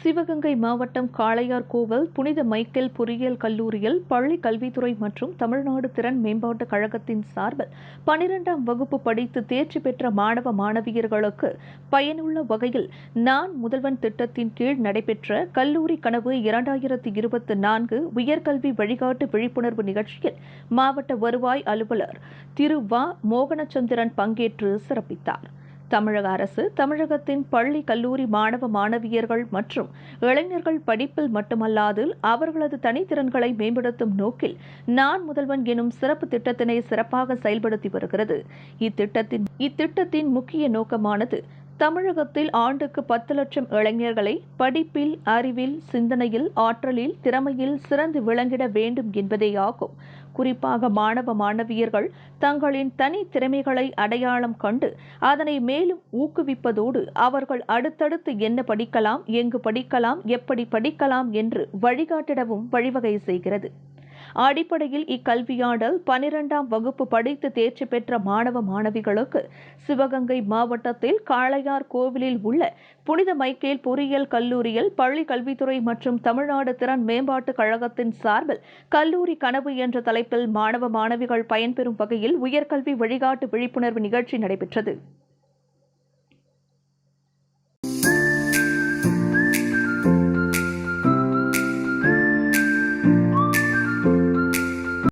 சிவகங்கை மாவட்டம் காளையார் கோவில் புனித மைக்கேல் பொறியியல் கல்லூரியில் பள்ளி கல்வித்துறை மற்றும் தமிழ்நாடு திறன் மேம்பாட்டுக் கழகத்தின் சார்பில் பனிரெண்டாம் வகுப்பு படித்து தேர்ச்சி பெற்ற மாணவ மாணவியர்களுக்கு பயனுள்ள வகையில் நான் முதல்வன் திட்டத்தின் கீழ் நடைபெற்ற கல்லூரி கனவு இரண்டாயிரத்தி இருபத்தி நான்கு உயர்கல்வி வழிகாட்டு விழிப்புணர்வு நிகழ்ச்சியில் மாவட்ட வருவாய் அலுவலர் திரு வ. மோகனச்சந்திரன் பங்கேற்று சிறப்பித்தார். தமிழக அரசு தமிழகத்தின் பள்ளி கல்லூரி மாணவ மாணவியர்கள் மற்றும் இளைஞர்கள் படிப்பில் மட்டுமல்லாது அவர்களது தனித்திறன்களை மேம்படுத்தும் நோக்கில் நான் முதல்வன் எனும் சிறப்பு திட்டத்தினை சிறப்பாக செயல்படுத்தி வருகிறது. இத்திட்டத்தின் இத்திட்டத்தின் முக்கிய நோக்கமானது தமிழகத்தில் ஆண்டுக்கு பத்து லட்சம் இளைஞர்களை படிப்பில் அறிவில் சிந்தனையில் ஆற்றலில் திறமையில் சிறந்து விளங்கிட வேண்டும் என்பதேயாகும் குறிப்பாக மாணவ மாணவியர்கள் தங்களின் தனி திறமைகளை அடையாளம் கண்டு அதனை மேலும் ஊக்குவிப்பதோடு அவர்கள் அடுத்தடுத்து என்ன படிக்கலாம் எங்கு படிக்கலாம் எப்படி படிக்கலாம் என்று வழிகாட்டிடவும் வழிவகை செய்கிறது. அடிப்படையில் இக்கல்வியாடல் பனிரெண்டாம் வகுப்பு படித்து தேர்ச்சி பெற்ற மாணவ மாணவிகளுக்கு சிவகங்கை மாவட்டத்தில் காளையார் கோவிலில் உள்ள புனித மைக்கேல் பொறியியல் கல்லூரியில் பள்ளி கல்வித்துறை மற்றும் தமிழ்நாடு திறன் மேம்பாட்டுக் கழகத்தின் சார்பில் கல்லூரி கனவு என்ற தலைப்பில் மாணவ மாணவிகள் பயன்பெறும் வகையில் உயர்கல்வி வழிகாட்டு விழிப்புணர்வு நிகழ்ச்சி நடைபெற்றது.